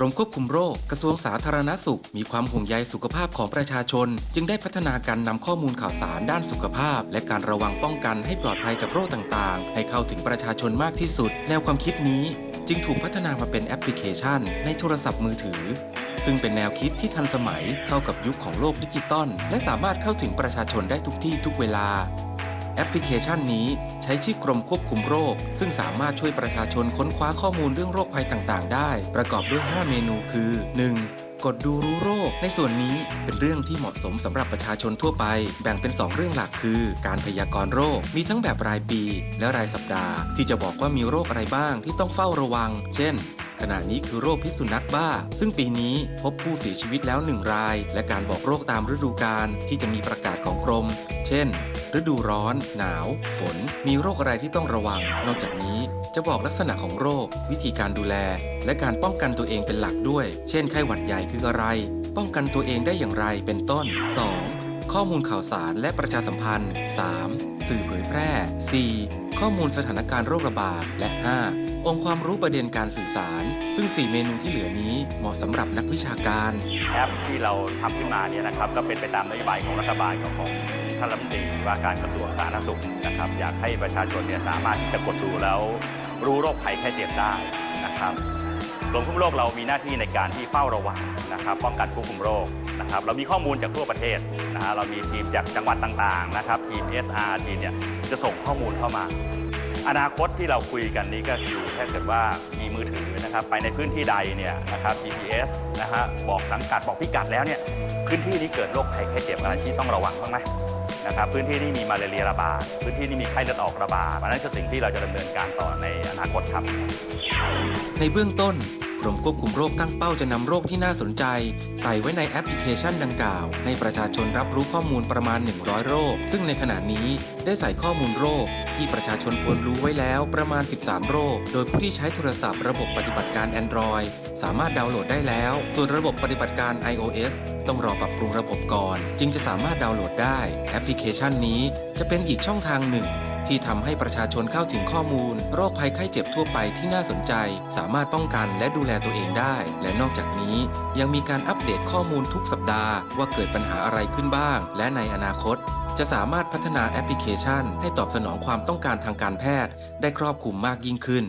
กรมควบคุมโรค กระทรวงสาธารณสุข มีความห่วงใยสุขภาพของประชาชน จึงได้พัฒนาการนำข้อมูลข่าวสารด้านสุขภาพ และการระวังป้องกันให้ปลอดภัยจากโรคต่างๆ ให้เข้าถึงประชาชนมากที่สุด แนวความคิดนี้ จึงถูกพัฒนามาเป็นแอปพลิเคชัน ในโทรศัพท์มือถือ ซึ่งเป็นแนวคิดที่ทันสมัยเข้ากับยุคของโลกดิจิตอลและสามารถเข้าถึงประชาชนได้ทุกที่ทุกเวลา แอปพลิเคชันนี้ใช้ชื่อกรมควบคุมโรค ซึ่งสามารถช่วยประชาชนค้นคว้าข้อมูลเรื่องโรคภัยต่างๆ ได้ ประกอบด้วย 5 เมนูคือ 1. กดดูรู้โรค ในส่วนนี้เป็นเรื่องที่เหมาะสมสำหรับประชาชนทั่วไป แบ่งเป็น 2 เรื่องหลักคือ การพยากรณ์โรค มีทั้งแบบรายปี และรายสัปดาห์ ที่จะบอกว่ามีโรคอะไรบ้างที่ต้องเฝ้าระวัง เช่น ขณะนี้คือโรคพิษสุนัขบ้า ซึ่งปีนี้พบผู้เสียชีวิตแล้วหนึ่งราย และการบอกโรคตามฤดูกาลที่จะมีประกาศของกรม เช่น ฤดูร้อน หนาว ฝน มีโรคอะไรที่ต้องระวัง นอกจากนี้จะบอกลักษณะของโรค วิธีการดูแล และการป้องกันตัวเองเป็นหลักด้วย เช่นไข้หวัดใหญ่คืออะไร ป้องกันตัวเองได้อย่างไรเป็นต้น 2. ข้อมูลข่าวสารและประชาสัมพันธ์ 3. สื่อเผยแพร่ 4. ข้อมูลสถานการณ์โรคระบาดและ 5. องค์ความรู้ประเด็นการสื่อสาร ซึ่ง 4 เมนูที่เหลือนี้เหมาะสำหรับนักวิชาการ แอปที่เราทำขึ้นมาเนี่ยนะครับก็เป็นไปตามนโยบายของรัฐบาลของของท่านรัฐมนตรีว่าการกระทรวงสาธารณสุขนะครับอยากให้ประชาชนเนี่ยสามารถที่จะกดดูแล้วรู้โรคภัยแค่เจ็บได้นะครับกรมควบคุมโรคเรามีหน้าที่ในการที่เฝ้าระวังนะครับป้องกันควบคุมโรคนะครับเรามีข้อมูลจากทั่วประเทศนะฮะเรามีทีมจากจังหวัดต่างๆนะครับทีม SR ทีมเนี่ยจะส่งข้อมูลเข้ามา อนาคตที่เราคุยกันนี้ก็คือถ้าเกิดว่ามีมือถือนะครับไปในพื้นที่ใดเนี่ยนะครับ GPS นะฮะบอกสังกัดบอกพิกัดแล้วเนี่ยพื้นที่นี้เกิดโรคภัยไข้เจ็บอะไรที่ต้องระวังบ้างไหมนะครับพื้นที่ที่มีมาเรียระบาดพื้นที่ที่มีไข้เลือดออกระบาดอันนั้นคือสิ่งที่เราจะดำเนินการต่อในอนาคตครับ ในเบื้องต้น กรมควบคุมโรคตั้งเป้าจะนำโรคที่น่าสนใจ ใส่ไว้ในแอปพลิเคชันดังกล่าว ให้ประชาชนรับรู้ข้อมูลประมาณ 100 โรค ซึ่งในขณะนี้ได้ใส่ข้อมูลโรค ที่ประชาชนควรรู้ไว้แล้วประมาณ 13 โรค โดยผู้ที่ใช้โทรศัพท์ระบบปฏิบัติการ Android สามารถดาวน์โหลดได้แล้ว ส่วนระบบปฏิบัติการ iOS ต้องรอปรับปรุงระบบก่อน จึงจะสามารถดาวน์โหลดได้ แอปพลิเคชันนี้จะเป็นอีกช่องทางหนึ่ง ที่ทำให้ประชาชนเข้าถึงข้อมูล โรคภัยไข้เจ็บทั่วไปที่น่าสนใจ สามารถป้องกันและดูแลตัวเองได้ และนอกจากนี้ยังมีการอัปเดตข้อมูลทุกสัปดาห์ ว่าเกิดปัญหาอะไรขึ้นบ้าง และในอนาคต จะสามารถพัฒนาแอปพลิเคชัน ให้ตอบสนองความต้องการทางการแพทย์ ได้ครอบคลุมมากยิ่งขึ้น